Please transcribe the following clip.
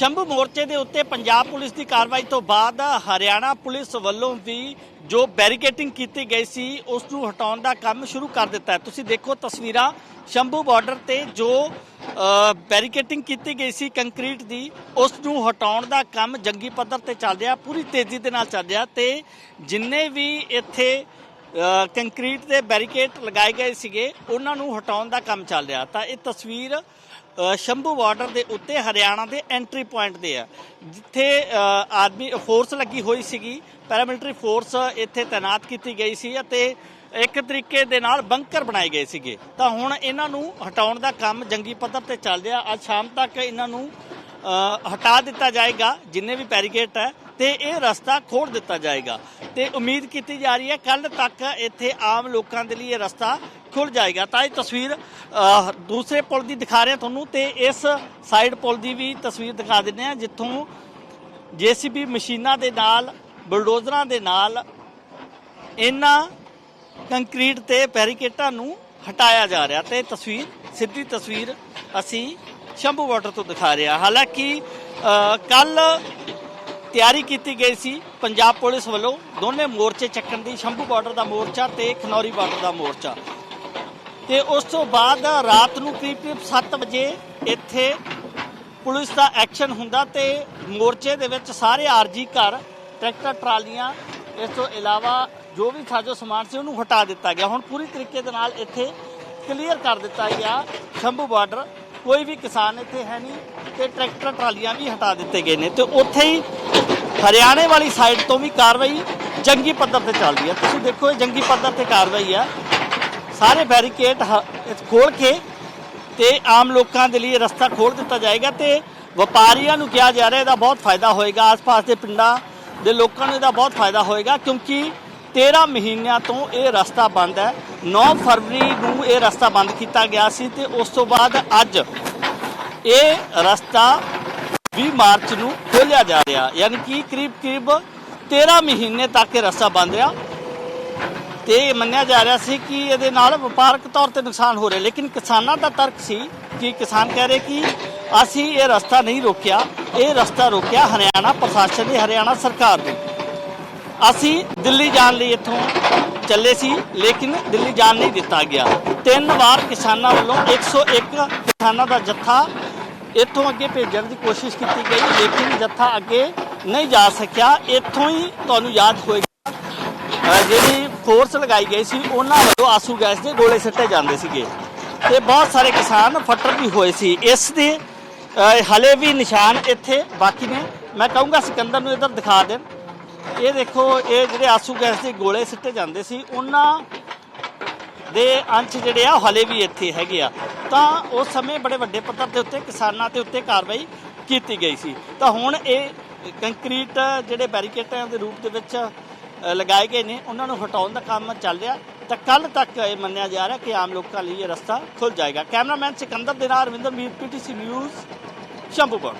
ਸ਼ੰਭੂ ਮੋਰਚੇ ਦੇ ਉੱਤੇ ਪੰਜਾਬ ਪੁਲਿਸ ਦੀ ਕਾਰਵਾਈ ਤੋਂ ਬਾਅਦ ਹਰਿਆਣਾ ਪੁਲਿਸ ਵੱਲੋਂ ਵੀ ਜੋ ਬੈਰੀਕੇਟਿੰਗ ਕੀਤੀ ਗਈ ਸੀ, ਉਸ ਨੂੰ ਹਟਾਉਣ ਦਾ ਕੰਮ ਸ਼ੁਰੂ ਕਰ ਦਿੱਤਾ ਹੈ। ਤੁਸੀਂ ਦੇਖੋ ਤਸਵੀਰਾਂ ਸ਼ੰਭੂ ਬਾਰਡਰ ਤੇ ਜੋ ਬੈਰੀਕੇਟਿੰਗ ਕੀਤੀ ਗਈ ਸੀ ਕੰਕਰੀਟ ਦੀ, ਉਸ ਨੂੰ ਹਟਾਉਣ ਦਾ ਕੰਮ ਜੰਗੀ ਪੱਧਰ ਤੇ ਚੱਲ ਰਿਹਾ, ਪੂਰੀ ਤੇਜ਼ੀ ਦੇ ਨਾਲ ਚੱਲ ਰਿਹਾ ਤੇ ਜਿੰਨੇ ਵੀ ਇੱਥੇ ਕੰਕਰੀਟ ਦੇ ਬੈਰੀਕੇਡ ਲਗਾਏ ਗਏ ਸੀਗੇ, ਉਹਨਾਂ ਨੂੰ ਹਟਾਉਣ ਦਾ ਕੰਮ ਚੱਲ ਰਿਹਾ। ਤਾਂ ਇਹ ਤਸਵੀਰ ਸ਼ੰਭੂ ਬਾਰਡਰ ਦੇ ਉੱਤੇ ਹਰਿਆਣਾ ਦੇ ਐਂਟਰੀ ਪੁਆਇੰਟ ਦੇ ਆ। ਜਿੱਥੇ ਆਦਮੀ, ਫੋਰਸ ਲੱਗੀ ਹੋਈ ਸੀਗੀ, ਪੈਰਾਮਿਲਟਰੀ ਫੋਰਸ ਇੱਥੇ ਤਾਇਨਾਤ ਕੀਤੀ ਗਈ ਸੀ ਅਤੇ ਇੱਕ ਤਰੀਕੇ ਦੇ ਨਾਲ ਬੰਕਰ ਬਣਾਏ ਗਏ ਸੀਗੇ। ਤਾਂ ਹੁਣ ਇਹਨਾਂ ਨੂੰ ਹਟਾਉਣ ਦਾ ਕੰਮ ਜੰਗੀ ਪੱਧਰ ਤੇ ਚੱਲ ਰਿਹਾ। ਅੱਜ ਸ਼ਾਮ ਤੱਕ ਇਹਨਾਂ ਨੂੰ ਹਟਾ ਦਿੱਤਾ ਜਾਏਗਾ, ਜਿੰਨੇ ਵੀ ਬੈਰੀਕੇਡ ਹੈ, ਤੇ ਇਹ ਰਸਤਾ ਖੋਲ ਦਿੱਤਾ ਜਾਏਗਾ। ਤੇ ਉਮੀਦ ਕੀਤੀ ਜਾ ਰਹੀ ਹੈ ਕੱਲ ਤੱਕ ਇੱਥੇ ਆਮ ਲੋਕਾਂ ਦੇ ਲਈ ਇਹ ਰਸਤਾ ਖੁੱਲ ਜਾਏਗਾ। ਤਾਂ ਇਹ ਤਸਵੀਰ ਦੂਸਰੇ ਪੁਲ ਦੀ ਦਿਖਾ ਰਿਹਾ ਤੁਹਾਨੂੰ, ਤੇ ਇਸ ਸਾਈਡ ਪੁਲ ਦੀ ਵੀ ਤਸਵੀਰ ਦਿਖਾ ਦਿੰਦੇ ਆ ਜਿੱਥੋਂ ਜੀਸੀਬੀ ਮਸ਼ੀਨਾਂ ਦੇ ਨਾਲ, ਬਲਡੋਜ਼ਰਾਂ ਦੇ ਨਾਲ ਇਹਨਾਂ ਕੰਕਰੀਟ ਤੇ ਬੈਰੀਕੇਟਾਂ ਨੂੰ ਹਟਾਇਆ ਜਾ ਰਿਹਾ। ਤੇ ਤਸਵੀਰ, ਸਿੱਧੀ ਤਸਵੀਰ ਅਸੀਂ ਸ਼ੰਭੂ ਬਾਰਡਰ ਤੋਂ ਦਿਖਾ ਰਿਹਾ। ਹਾਲਾਂਕਿ ਕੱਲ ਤਿਆਰੀ ਕੀਤੀ ਗਈ ਸੀ ਪੰਜਾਬ ਪੁਲਿਸ ਵੱਲੋਂ ਦੋਨੇ ਮੋਰਚੇ ਚੱਕਣ ਦੀ, ਸ਼ੰਭੂ ਬਾਰਡਰ ਦਾ ਮੋਰਚਾ ਤੇ ਖਨੌਰੀ ਬਾਰਡਰ ਦਾ ਮੋਰਚਾ। ਤੇ ਉਸ ਤੋਂ ਬਾਅਦ ਰਾਤ ਨੂੰ ਕਰੀਬ ਕਰੀਬ 7 ਵਜੇ ਇੱਥੇ ਪੁਲਿਸ ਦਾ ਐਕਸ਼ਨ ਹੁੰਦਾ ਤੇ ਮੋਰਚੇ ਦੇ ਵਿੱਚ ਸਾਰੇ ਆਰਜੀ ਘਰ, ਟਰੈਕਟਰ, ਟਰਾਲੀਆਂ, ਇਸ ਤੋਂ ਇਲਾਵਾ ਜੋ ਵੀ ਸਾਜੋ ਸਮਾਨ ਸੀ ਉਹਨੂੰ ਹਟਾ ਦਿੱਤਾ ਗਿਆ। ਹੁਣ ਪੂਰੀ ਤਰੀਕੇ ਦੇ ਨਾਲ ਇੱਥੇ ਕਲੀਅਰ ਕਰ ਦਿੱਤਾ ਗਿਆ ਸ਼ੰਭੂ ਬਾਰਡਰ ਕੋਈ ਵੀ ਕਿਸਾਨ ਇੱਥੇ ਹੈ ਨਹੀਂ ਤੇ ਟਰੈਕਟਰ, ਟਰਾਲੀਆਂ ਵੀ ਹਟਾ ਦਿੱਤੇ ਗਏ ਨੇ ਤੇ ਉੱਥੇ ਹੀ ਹਰਿਆਣੇ ਵਾਲੀ ਸਾਈਡ ਤੋਂ ਵੀ ਕਾਰਵਾਈ ਜੰਗੀ ਪੱਧਰ ਤੇ ਚੱਲ ਰਹੀ ਹੈ। ਤੁਸੀਂ ਦੇਖੋ ਇਹ ਜੰਗੀ ਪੱਧਰ ਤੇ ਕਾਰਵਾਈ ਹੈ ਸਾਰੇ ਬੈਰੀਕੇਡ ਖੋਲ ਕੇ ਤੇ ਆਮ ਲੋਕਾਂ ਦੇ ਲਈ ਰਸਤਾ ਖੋਲ ਦਿੱਤਾ ਜਾਏਗਾ ਤੇ ਵਪਾਰੀਆਂ ਨੂੰ ਕਿਹਾ ਜਾ ਰਿਹਾ ਇਹਦਾ ਬਹੁਤ ਫਾਇਦਾ ਹੋਏਗਾ। ਆਸ-ਪਾਸ ਦੇ ਪਿੰਡਾਂ ਦੇ ਲੋਕਾਂ ਨੂੰ ਇਹਦਾ ਬਹੁਤ ਫਾਇਦਾ ਹੋਏਗਾ ਕਿਉਂਕਿ 13 ਮਹੀਨਿਆਂ ਤੋਂ ਇਹ ਰਸਤਾ ਬੰਦ ਹੈ। 9 ਫਰਵਰੀ ਨੂੰ ਇਹ ਰਸਤਾ ਬੰਦ ਕੀਤਾ ਗਿਆ ਸੀ ਤੇ ਉਸ ਤੋਂ ਬਾਅਦ ਅੱਜ ਇਹ ਰਸਤਾ 20 ਮਾਰਚ ਨੂੰ ਖੋਲਿਆ ਜਾ ਰਿਹਾ। ਯਾਨੀ ਕਿ ਕਰੀਬ ਕਰੀਬ 13 ਮਹੀਨੇ ਤੱਕ ਇਹ ਰਸਤਾ ਬੰਦ ਰਿਹਾ। ਤੇ ਇਹ ਮੰਨਿਆ ਜਾ ਰਿਹਾ ਸੀ ਕਿ ਇਹਦੇ ਨਾਲ ਵਪਾਰਕ ਤੌਰ ਤੇ ਨੁਕਸਾਨ ਹੋ ਰਿਹਾ। ਲੇਕਿਨ ਕਿਸਾਨਾਂ ਦਾ ਤਰਕ ਸੀ ਕਿ ਕਿਸਾਨ ਕਹਿ ਰਹੇ ਕਿ ਅਸੀਂ ਇਹ ਰਸਤਾ ਨਹੀਂ ਰੋਕਿਆ। ਇਹ ਰਸਤਾ ਰੋਕਿਆ ਹਰਿਆਣਾ ਪ੍ਰਸ਼ਾਸਨ ਨੇ, ਹਰਿਆਣਾ ਸਰਕਾਰ ਨੇ। ਅਸੀਂ ਦਿੱਲੀ ਜਾਣ ਲਈ ਇੱਥੋਂ ਚੱਲੇ ਸੀ, ਲੇਕਿਨ ਦਿੱਲੀ ਜਾਣ ਨਹੀਂ ਦਿੱਤਾ ਗਿਆ। ਤਿੰਨ ਵਾਰ ਕਿਸਾਨਾਂ ਵੱਲੋਂ 101 ਕਿਸਾਨਾਂ ਦਾ ਜੱਥਾ ਇੱਥੋਂ ਅੱਗੇ ਭੇਜਣ ਦੀ ਕੋਸ਼ਿਸ਼ ਕੀਤੀ ਗਈ, ਲੇਕਿਨ ਜੱਥਾ ਅੱਗੇ ਨਹੀਂ ਜਾ ਸਕਿਆ। ਇੱਥੋਂ ਹੀ ਤੁਹਾਨੂੰ ਯਾਦ ਹੋਏਗਾ ਜਿਹੜੀ ਫੋਰਸ ਲਗਾਈ ਗਈ ਸੀ, ਉਹਨਾਂ ਵੱਲੋਂ ਆਸੂ ਗੈਸ ਦੇ ਗੋਲੇ ਸਿੱਟੇ ਜਾਂਦੇ ਸੀਗੇ। ਤੇ ਬਹੁਤ ਸਾਰੇ ਕਿਸਾਨ ਫੱਟਰ ਵੀ ਹੋਏ ਸੀ। ਇਸ ਦੇ ਹਲੇ ਵੀ ਨਿਸ਼ਾਨ ਇੱਥੇ ਬਾਕੀ ਨੇ। ਮੈਂ ਕਹੂੰਗਾ, ਸਿਕੰਦਰ ਨੂੰ ਇੱਧਰ ਦਿਖਾ ਦੇਣ। ਇਹ ਦੇਖੋ, ਇਹ ਜਿਹੜੇ ਆਸੂ ਗੈਸ ਦੇ ਗੋਲੇ ਸਿੱਟੇ ਜਾਂਦੇ ਸੀ, ਉਹਨਾਂ ਦੇ ਅੰਸ਼ ਜਿਹੜੇ ਆ, ਉਹ ਹਲੇ ਵੀ ਇੱਥੇ ਹੈਗੇ ਆ। ਤਾਂ ਉਸ ਸਮੇਂ ਬੜੇ ਵੱਡੇ ਪੱਧਰ ਦੇ ਉੱਤੇ ਕਿਸਾਨਾਂ ਦੇ ਉੱਤੇ ਕਾਰਵਾਈ ਕੀਤੀ ਗਈ ਸੀ। ਤਾਂ ਹੁਣ ਇਹ ਕੰਕਰੀਟ ਜਿਹੜੇ ਬੈਰੀਕੇਟਾਂ ਦੇ ਰੂਪ ਦੇ ਵਿੱਚ ਲਗਾਏ ਗਏ ਨੇ, ਉਹਨਾਂ ਨੂੰ ਹਟਾਉਣ ਦਾ ਕੰਮ ਚੱਲ ਰਿਹਾ। ਤਾਂ ਕੱਲ ਤੱਕ ਇਹ ਮੰਨਿਆ ਜਾ ਰਿਹਾ ਕਿ ਆਮ ਲੋਕਾਂ ਲਈ ਇਹ ਰਸਤਾ ਖੁੱਲ ਜਾਏਗਾ। ਕੈਮਰਾਮੈਨ ਸਿਕੰਦਰ ਦੇ ਨਾਲ ਰਵਿੰਦਰ ਮੀਰ ਪੀਟੀਸੀ ਨਿਊਜ਼, ਸ਼ੰਭੂਪੁਰ।